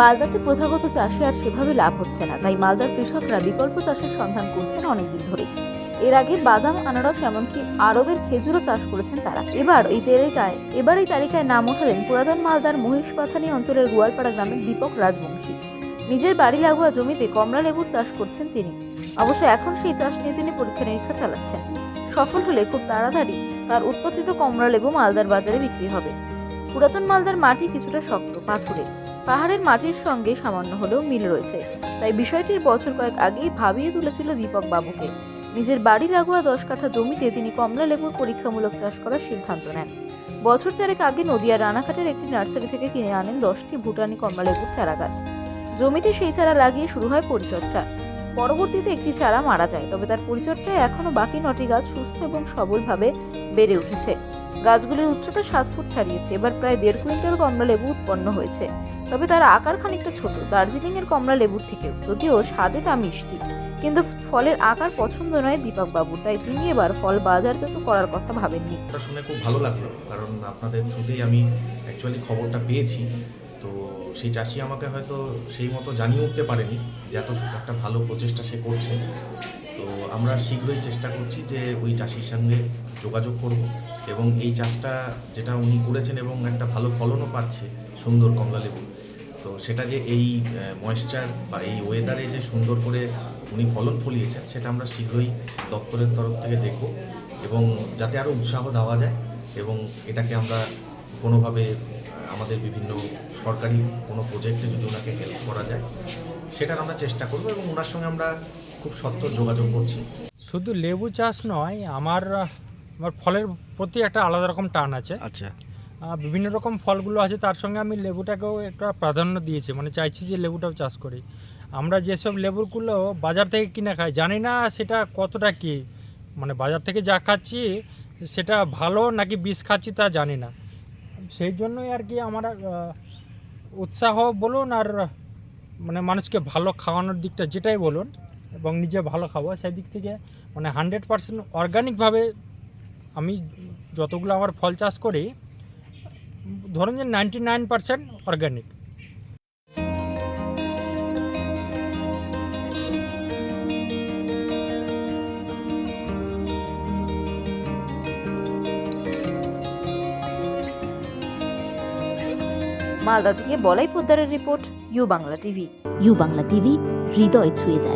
মালদাতে প্রথাগত চাষে আর সেভাবে লাভ হচ্ছে না। তাই মালদার কৃষকরা বিকল্প চাষের সন্ধান করছেন অনেকদিন ধরে এর আগে বাদাম, আনারস, এমনকি আরবের খেজুরও চাষ করেছেন তারা। এবার এই তালিকায় এবার এই তালিকায় নাম ওঠালেন পুরাতন মালদার মহিষপাথানি অঞ্চলের গোয়ালপাড়া গ্রামের দীপক রাজবংশী। নিজের বাড়ি লাগোয়া জমিতে কমলা লেবুর চাষ করছেন তিনি। অবশ্য এখন সেই চাষ নিয়ে তিনি পরীক্ষা নিরীক্ষা চালাচ্ছেন। সফল হলে খুব তাড়াতাড়ি তার উৎপাদিত কমলা লেবু মালদার বাজারে বিক্রি হবে। পুরাতন মালদার মাটি কিছুটা শক্ত, পাথুরে। পাহাড়ের মাটির সঙ্গে সামান্য হলেও মিল রয়েছে। তাই বিষয়টির বছর কয়েক আগেই ভাবিয়ে তুলেছিল দীপক বাবুকে। নিজের বাড়ি লাগোয়া দশ কাঠা জমিতে তিনি কমলা লেবুর পরীক্ষামূলক চাষ করার সিদ্ধান্ত নেন। বছর চারেক আগে নদিয়া রানাঘাটের একটি নার্সারি থেকে কিনে আনেন দশটি ভুটানি কমলা লেবুর চারা গাছ জমিতে সেই চারা লাগিয়ে শুরু হয় পরিচর্যা। পরবর্তীতে একটি চারা মারা যায়, তবে তার পরিচর্যায় এখনও বাকি নটি গাছ সুস্থ এবং সবলভাবে বেড়ে উঠেছে। গাছগুলির উচ্চতা সাত ফুট ছাড়িয়েছে, এবার প্রায় দেড় কুইন্টাল কমলা লেবু উৎপন্ন হয়েছে। তবে তার আকার খানিকটা ছোট। দার্জিলিং এর কমলা লেবুর থেকেও। যদিও স্বাদে তা মিষ্টি। কিন্তু ফলের আকার পছন্দ নয় দীপক বাবু তাই তিনি এবার ফল বাজারজাত করার কথা ভাবেননি। শুনে খুব ভালো লাগল। কারণ আপনাদের থ্রুতেই আমি অ্যাকচুয়ালি খবরটা পেয়েছি। তো সেই চাষি আমাকে হয়তো সেই মতো জানিয়ে উঠতে পারেনি যে এত একটা ভালো প্রচেষ্টা সে করছে। তো আমরা শীঘ্রই চেষ্টা করছি যে ওই চাষির সঙ্গে যোগাযোগ করব এবং এই চাষটা যেটা উনি করেছেন এবং একটা ভালো ফলনও পাচ্ছে সুন্দর কমলা লেবু। তো সেটা যে এই ময়েশ্চার বা এই ওয়েদারে যে সুন্দর করে উনি ফলন ফলিয়েছেন সেটা আমরা শীঘ্রই দপ্তরের তরফ থেকে দেখব এবং যাতে আরও উৎসাহ দেওয়া যায় এবং এটাকে আমরা কোনোভাবে আমাদের বিভিন্ন সরকারি কোনো প্রজেক্টে যদি ওনাকে হেল্প করা যায় সেটার আমরা চেষ্টা করব এবং ওনার সঙ্গে আমরা খুব সত্তর যোগাযোগ করছি। শুধু লেবু চাষ নয় আমার আমার ফলের প্রতি একটা আলাদা রকম টান আছে। আচ্ছা। বিভিন্ন রকম ফলগুলো আছে, তার সঙ্গে আমি লেবুটাকেও একটা প্রাধান্য দিয়েছি। মানে চাইছি যে লেবুটাও চাষ করি। আমরা যেসব লেবুগুলো বাজার থেকে কিনে খাই, জানি না সেটা কতটা কি। মানে বাজার থেকে যা খাচ্ছি, সেটা ভালো নাকি বিষ খাচ্ছি তা জানি না। সেই জন্যই আর কি আমার উৎসাহ বলুন আর মানে মানুষকে ভালো খাওয়ানোর দিকটা যেটাই বলুন এবং নিজে ভালো খাব, সেই দিক থেকে মানে হান্ড্রেড পার্সেন্ট অর্গানিকভাবে আমি যতগুলো আমার ফল চাষ করি ধরুন যে ninety nine percent organic Malda থেকে Balai পোদ্দারের report U Bangla TV. U Bangla TV হৃদয় ছুঁয়ে যায়।